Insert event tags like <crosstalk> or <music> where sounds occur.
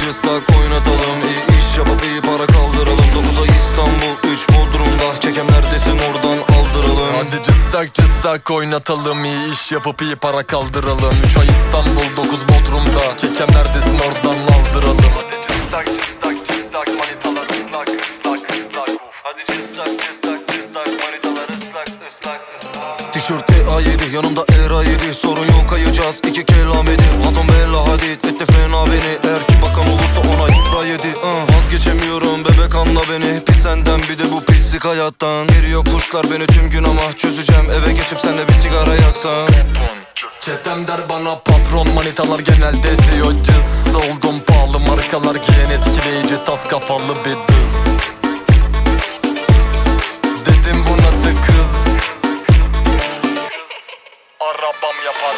cıstak oynatalım İyi iş yapıp iyi para kaldıralım. 9 ay İstanbul 3 Bodrum'da. Kekem neredesin oradan aldıralım. Hadi cıstak cıstak oynatalım iyi iş yapıp iyi para kaldıralım. 3 ay İstanbul 9 Bodrum'da. Kekem neredesin oradan aldıralım. Hadi cıstak cıstak cıstak manitalar ıslak ıslak ıslak. Hadi cıstak cıstak cıstak manitalar ıslak ıslak ıslak. Tişört EA7 yanımda ERA 7 Sorun yok kayacağız iki kelam edin. Adam bella anla beni Bir senden bir de bu pislik hayattan. Geliyor kuşlar beni tüm gün ama çözeceğim. Eve geçip senle bir sigara yaksan. Çetem der bana patron manitalar genelde diyor cız. Oldum pahalı markalar giyen etkileyici tas kafalı bir dız Dedim bu nasıl kız? <laughs> Arabam yapar.